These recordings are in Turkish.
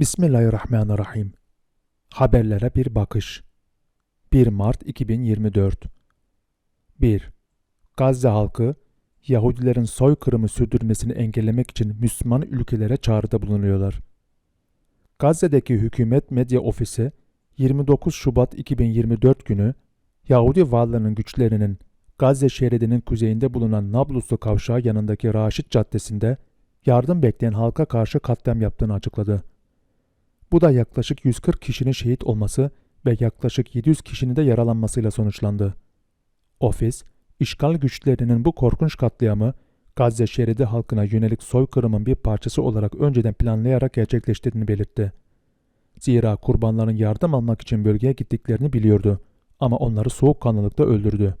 Bismillahirrahmanirrahim. Haberlere bir bakış. 1 Mart 2024 1. Gazze halkı, Yahudilerin soykırımı sürdürmesini engellemek için Müslüman ülkelere çağrıda bulunuyorlar. Gazze'deki hükümet medya ofisi 29 Şubat 2024 günü Yahudi varlığının güçlerinin Gazze şeridinin kuzeyinde bulunan Nabluslu kavşağı yanındaki Raşit Caddesi'nde yardım bekleyen halka karşı katliam yaptığını açıkladı. Bu da yaklaşık 140 kişinin şehit olması ve yaklaşık 700 kişinin de yaralanmasıyla sonuçlandı. Ofis, işgal güçlerinin bu korkunç katliamı Gazze şeridi halkına yönelik soykırımın bir parçası olarak önceden planlayarak gerçekleştirdiğini belirtti. Zira kurbanların yardım almak için bölgeye gittiklerini biliyordu ama onları soğukkanlılıkta öldürdü.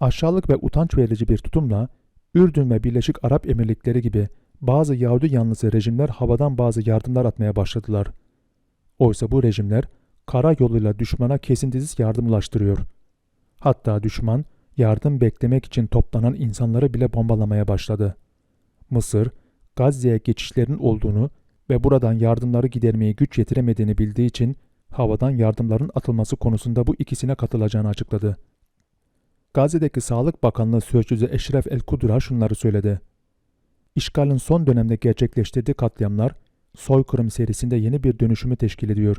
Aşağılık ve utanç verici bir tutumla Ürdün ve Birleşik Arap Emirlikleri gibi bazı Yahudi yanlısı rejimler havadan bazı yardımlar atmaya başladılar. Oysa bu rejimler kara yoluyla düşmana kesintisiz yardım ulaştırıyor. Hatta düşman yardım beklemek için toplanan insanları bile bombalamaya başladı. Mısır, Gazze'ye geçişlerin olduğunu ve buradan yardımları gidermeye güç yetiremediğini bildiği için havadan yardımların atılması konusunda bu ikisine katılacağını açıkladı. Gazze'deki Sağlık Bakanlığı Sözcüsü Eşref El-Kudra şunları söyledi. İşgalin son dönemde gerçekleştirdiği katliamlar soykırım serisinde yeni bir dönüşümü teşkil ediyor.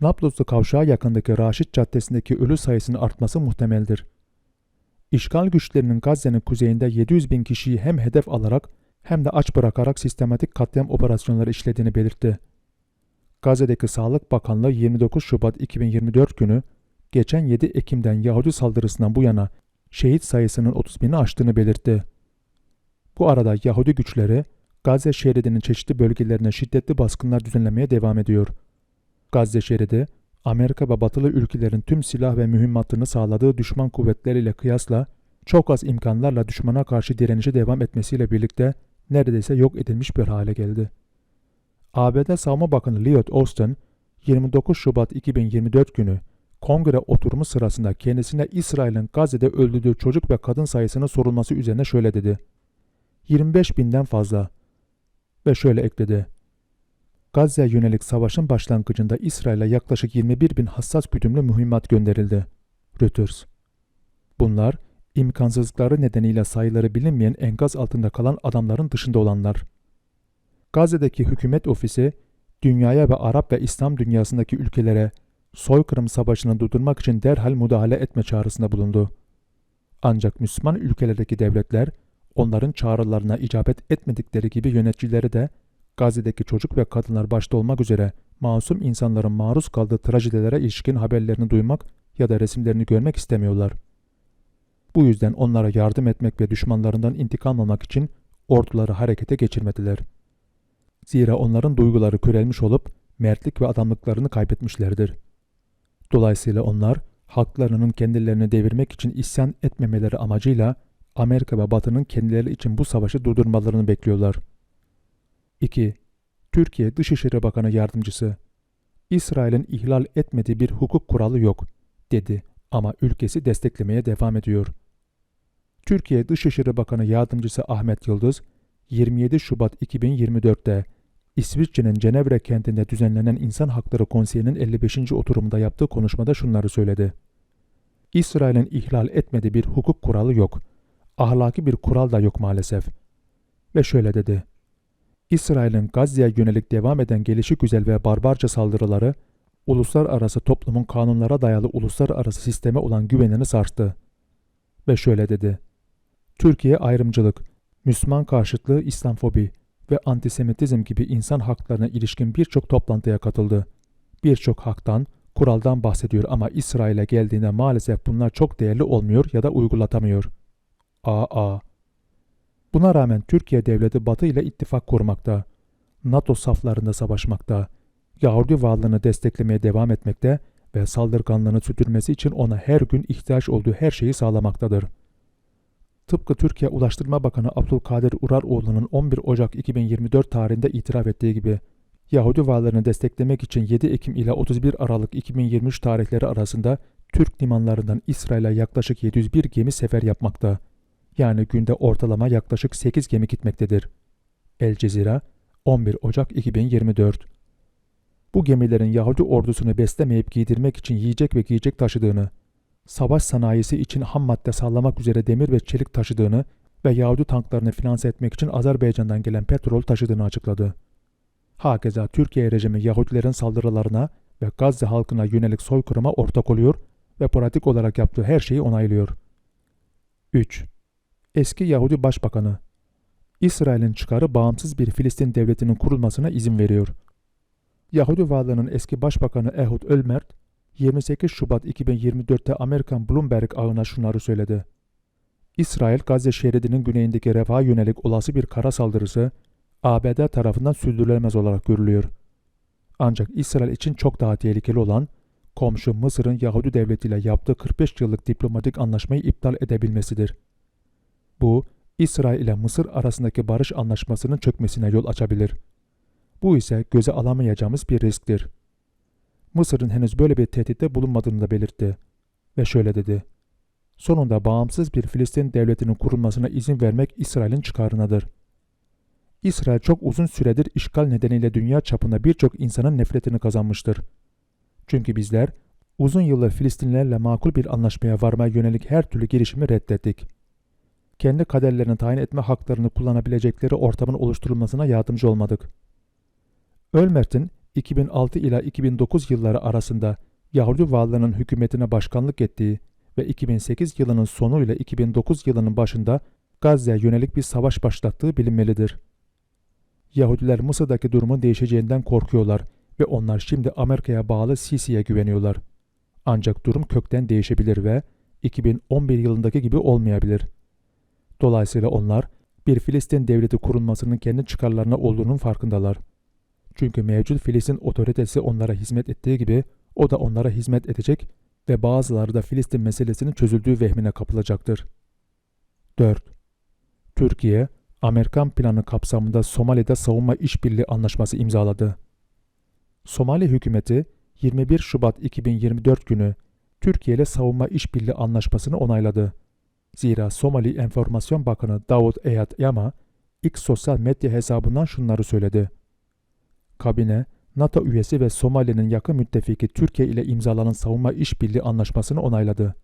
Napluslu kavşağı yakındaki Raşit Caddesi'ndeki ölü sayısının artması muhtemeldir. İşgal güçlerinin Gazze'nin kuzeyinde 700 bin kişiyi hem hedef alarak hem de aç bırakarak sistematik katliam operasyonları işlediğini belirtti. Gazze'deki Sağlık Bakanlığı 29 Şubat 2024 günü geçen 7 Ekim'den Yahudi saldırısından bu yana şehit sayısının 30 bini aştığını belirtti. Bu arada Yahudi güçleri Gazze şeridinin çeşitli bölgelerine şiddetli baskınlar düzenlemeye devam ediyor. Gazze şeridi, Amerika ve batılı ülkelerin tüm silah ve mühimmatını sağladığı düşman kuvvetleriyle kıyasla çok az imkanlarla düşmana karşı direnişe devam etmesiyle birlikte neredeyse yok edilmiş bir hale geldi. ABD Savunma Bakanı Lloyd Austin, 29 Şubat 2024 günü kongre oturumu sırasında kendisine İsrail'in Gazze'de öldürdüğü çocuk ve kadın sayısının sorulması üzerine şöyle dedi. 25 binden fazla. Ve şöyle ekledi. Gazze'ye yönelik savaşın başlangıcında İsrail'e yaklaşık 21 bin hassas güdümlü mühimmat gönderildi. Reuters. Bunlar, imkansızlıkları nedeniyle sayıları bilinmeyen enkaz altında kalan adamların dışında olanlar. Gazze'deki hükümet ofisi, dünyaya ve Arap ve İslam dünyasındaki ülkelere soykırım savaşını durdurmak için derhal müdahale etme çağrısında bulundu. Ancak Müslüman ülkelerdeki devletler, onların çağrılarına icabet etmedikleri gibi yöneticileri de Gazze'deki çocuk ve kadınlar başta olmak üzere masum insanların maruz kaldığı trajedilere ilişkin haberlerini duymak ya da resimlerini görmek istemiyorlar. Bu yüzden onlara yardım etmek ve düşmanlarından intikam almak için orduları harekete geçirmediler. Zira onların duyguları körelmiş olup mertlik ve adamlıklarını kaybetmişlerdir. Dolayısıyla onlar halklarının kendilerini devirmek için isyan etmemeleri amacıyla Amerika ve Batı'nın kendileri için bu savaşı durdurmalarını bekliyorlar. 2. Türkiye Dışişleri Bakanı Yardımcısı İsrail'in ihlal etmediği bir hukuk kuralı yok, dedi ama ülkesi desteklemeye devam ediyor. Türkiye Dışişleri Bakanı Yardımcısı Ahmet Yıldız, 27 Şubat 2024'te İsviçre'nin Cenevre kentinde düzenlenen İnsan Hakları Konseyi'nin 55. oturumunda yaptığı konuşmada şunları söyledi. İsrail'in ihlal etmediği bir hukuk kuralı yok. Ahlaki bir kural da yok maalesef. Ve şöyle dedi. İsrail'in Gazze'ye yönelik devam eden gelişigüzel ve barbarca saldırıları, uluslararası toplumun kanunlara dayalı uluslararası sisteme olan güvenini sarstı. Ve şöyle dedi. Türkiye ayrımcılık, Müslüman karşıtlığı İslamfobi ve antisemitizm gibi insan haklarına ilişkin birçok toplantıya katıldı. Birçok haktan, kuraldan bahsediyor ama İsrail'e geldiğinde maalesef bunlar çok değerli olmuyor ya da uygulatamıyor. AA Buna rağmen Türkiye devleti Batı ile ittifak kurmakta, NATO saflarında savaşmakta, Yahudi varlığını desteklemeye devam etmekte ve saldırganlığını sürdürmesi için ona her gün ihtiyaç olduğu her şeyi sağlamaktadır. Tıpkı Türkiye Ulaştırma Bakanı Abdülkadir Uraroğlu'nun 11 Ocak 2024 tarihinde itiraf ettiği gibi, Yahudi varlığını desteklemek için 7 Ekim ile 31 Aralık 2023 tarihleri arasında Türk limanlarından İsrail'e yaklaşık 701 gemi sefer yapmakta. Yani günde ortalama yaklaşık 8 gemi gitmektedir. El Cezira, 11 Ocak 2024 Bu gemilerin Yahudi ordusunu beslemeyip giydirmek için yiyecek ve giyecek taşıdığını, savaş sanayisi için ham madde sağlamak üzere demir ve çelik taşıdığını ve Yahudi tanklarını finanse etmek için Azerbaycan'dan gelen petrol taşıdığını açıkladı. Hakeza Türkiye rejimi Yahudilerin saldırılarına ve Gazze halkına yönelik soykırıma ortak oluyor ve pratik olarak yaptığı her şeyi onaylıyor. 3. Eski Yahudi Başbakanı İsrail'in çıkarı bağımsız bir Filistin devletinin kurulmasına izin veriyor. Yahudi varlığının eski başbakanı Ehud Ölmert, 28 Şubat 2024'te Amerikan Bloomberg ağına şunları söyledi. İsrail, Gazze şeridinin güneyindeki refaha yönelik olası bir kara saldırısı, ABD tarafından sürdürülemez olarak görülüyor. Ancak İsrail için çok daha tehlikeli olan, komşu Mısır'ın Yahudi devletiyle yaptığı 45 yıllık diplomatik anlaşmayı iptal edebilmesidir. Bu, İsrail ile Mısır arasındaki barış anlaşmasının çökmesine yol açabilir. Bu ise göze alamayacağımız bir risktir. Mısır'ın henüz böyle bir tehditte bulunmadığını da belirtti. Ve şöyle dedi. Sonunda bağımsız bir Filistin devletinin kurulmasına izin vermek İsrail'in çıkarınadır. İsrail çok uzun süredir işgal nedeniyle dünya çapında birçok insanın nefretini kazanmıştır. Çünkü bizler uzun yıllar Filistinlilerle makul bir anlaşmaya varmaya yönelik her türlü girişimi reddettik. Kendi kaderlerini tayin etme haklarını kullanabilecekleri ortamın oluşturulmasına yardımcı olmadık. Ölmert'in 2006 ila 2009 yılları arasında Yahudi varlığının hükümetine başkanlık ettiği ve 2008 yılının sonu ile 2009 yılının başında Gazze'ye yönelik bir savaş başlattığı bilinmelidir. Yahudiler Mısır'daki durumun değişeceğinden korkuyorlar ve onlar şimdi Amerika'ya bağlı Sisi'ye güveniyorlar. Ancak durum kökten değişebilir ve 2011 yılındaki gibi olmayabilir. Dolayısıyla onlar bir Filistin devleti kurulmasının kendi çıkarlarına olduğunun farkındalar. Çünkü mevcut Filistin otoritesi onlara hizmet ettiği gibi o da onlara hizmet edecek ve bazıları da Filistin meselesinin çözüldüğü vehmine kapılacaktır. 4. Türkiye, Amerikan planı kapsamında Somali'de savunma işbirliği anlaşması imzaladı. Somali hükümeti 21 Şubat 2024 günü Türkiye ile savunma işbirliği anlaşmasını onayladı. Zira Somali Enformasyon Bakanı Davut Eyad Yama ilk sosyal medya hesabından şunları söyledi. Kabine, NATO üyesi ve Somali'nin yakın müttefiki Türkiye ile imzalanan savunma işbirliği anlaşmasını onayladı.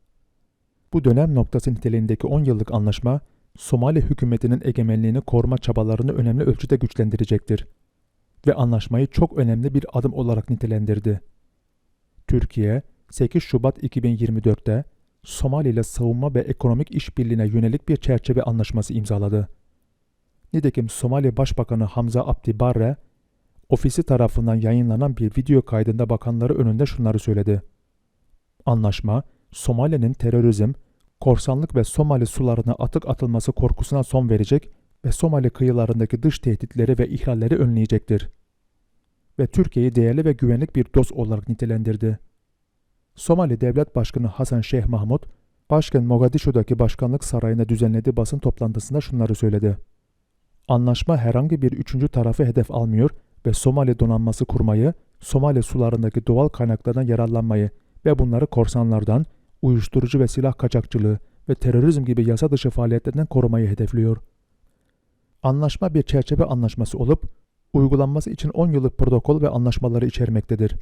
Bu dönem noktası niteliğindeki 10 yıllık anlaşma, Somali hükümetinin egemenliğini koruma çabalarını önemli ölçüde güçlendirecektir ve anlaşmayı çok önemli bir adım olarak nitelendirdi. Türkiye, 8 Şubat 2024'te Somali ile savunma ve ekonomik işbirliğine yönelik bir çerçeve anlaşması imzaladı. Nitekim Somali Başbakanı Hamza Abdi Barre, ofisi tarafından yayınlanan bir video kaydında bakanları önünde şunları söyledi. Anlaşma, Somali'nin terörizm, korsanlık ve Somali sularına atık atılması korkusuna son verecek ve Somali kıyılarındaki dış tehditleri ve ihlalleri önleyecektir. Ve Türkiye'yi değerli ve güvenlik bir dost olarak nitelendirdi. Somali Devlet Başkanı Hasan Şeyh Mahmud, başkent Mogadishu'daki başkanlık sarayında düzenlediği basın toplantısında şunları söyledi. Anlaşma herhangi bir üçüncü tarafı hedef almıyor ve Somali donanması kurmayı, Somali sularındaki doğal kaynaklardan yararlanmayı ve bunları korsanlardan, uyuşturucu ve silah kaçakçılığı ve terörizm gibi yasa dışı faaliyetlerden korumayı hedefliyor. Anlaşma bir çerçeve anlaşması olup, uygulanması için 10 yıllık protokol ve anlaşmaları içermektedir.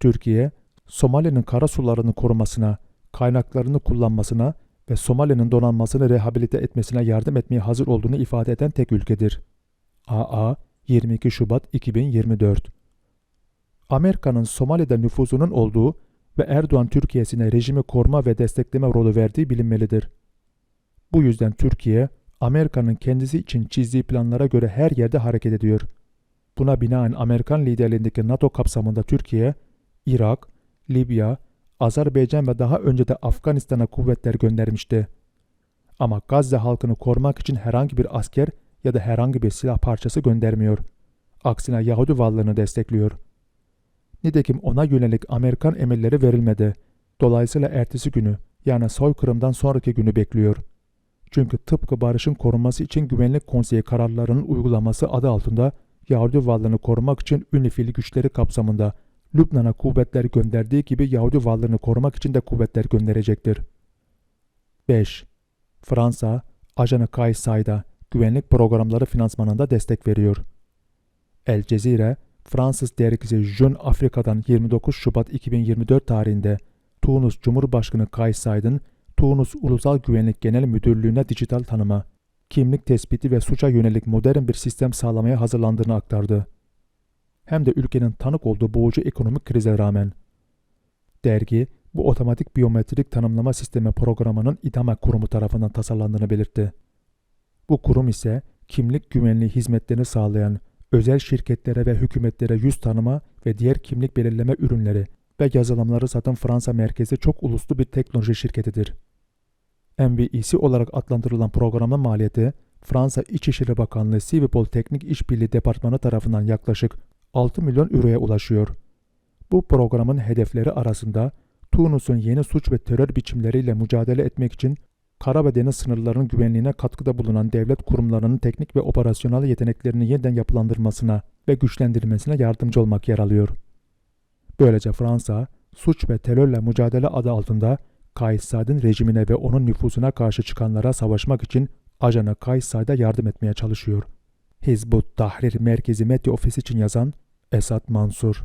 Türkiye, Somali'nin kara sularını korumasına, kaynaklarını kullanmasına ve Somali'nin donanmasını rehabilite etmesine yardım etmeye hazır olduğunu ifade eden tek ülkedir. AA 22 Şubat 2024 Amerika'nın Somali'de nüfuzunun olduğu ve Erdoğan Türkiye'sine rejimi koruma ve destekleme rolü verdiği bilinmelidir. Bu yüzden Türkiye, Amerika'nın kendisi için çizdiği planlara göre her yerde hareket ediyor. Buna binaen Amerikan liderliğindeki NATO kapsamında Türkiye, Irak, Libya, Azerbaycan ve daha önce de Afganistan'a kuvvetler göndermişti. Ama Gazze halkını korumak için herhangi bir asker ya da herhangi bir silah parçası göndermiyor. Aksine Yahudi varlığını destekliyor. Nitekim ona yönelik Amerikan emirleri verilmedi. Dolayısıyla ertesi günü yani soykırımdan sonraki günü bekliyor. Çünkü tıpkı barışın korunması için Güvenlik Konseyi kararlarının uygulaması adı altında Yahudi varlığını korumak için UNIFIL güçleri kapsamında Lübnan'a kuvvetler gönderdiği gibi Yahudi varlığını korumak için de kuvvetler gönderecektir. 5. Fransa, ajanı Kays Say'da güvenlik programları finansmanında destek veriyor. El Cezire, Fransız dergisi Jeune Afrika'dan 29 Şubat 2024 tarihinde Tunus Cumhurbaşkanı Kays Said'in Tunus Ulusal Güvenlik Genel Müdürlüğü'ne dijital tanıma, kimlik tespiti ve suça yönelik modern bir sistem sağlamaya hazırlandığını aktardı. Hem de ülkenin tanık olduğu boğucu ekonomik krize rağmen. Dergi, bu otomatik biyometrik tanımlama sistemi programının İDAMA kurumu tarafından tasarlandığını belirtti. Bu kurum ise kimlik güvenliği hizmetlerini sağlayan özel şirketlere ve hükümetlere yüz tanıma ve diğer kimlik belirleme ürünleri ve yazılımları satan Fransa merkezi çok uluslu bir teknoloji şirketidir. MVEC olarak adlandırılan programın maliyeti Fransa İçişleri Bakanlığı Civipol Teknik İşbirliği Departmanı tarafından yaklaşık 6 milyon euroya ulaşıyor. Bu programın hedefleri arasında Tunus'un yeni suç ve terör biçimleriyle mücadele etmek için kara ve deniz sınırlarının güvenliğine katkıda bulunan devlet kurumlarının teknik ve operasyonel yeteneklerini yeniden yapılandırmasına ve güçlendirmesine yardımcı olmak yer alıyor. Böylece Fransa, suç ve terörle mücadele adı altında Kays Said'in rejimine ve onun nüfusuna karşı çıkanlara savaşmak için ajanı Kays Said'e yardım etmeye çalışıyor. Hizbut Tahrir Merkezi Medya Ofisi için yazan Esat Mansur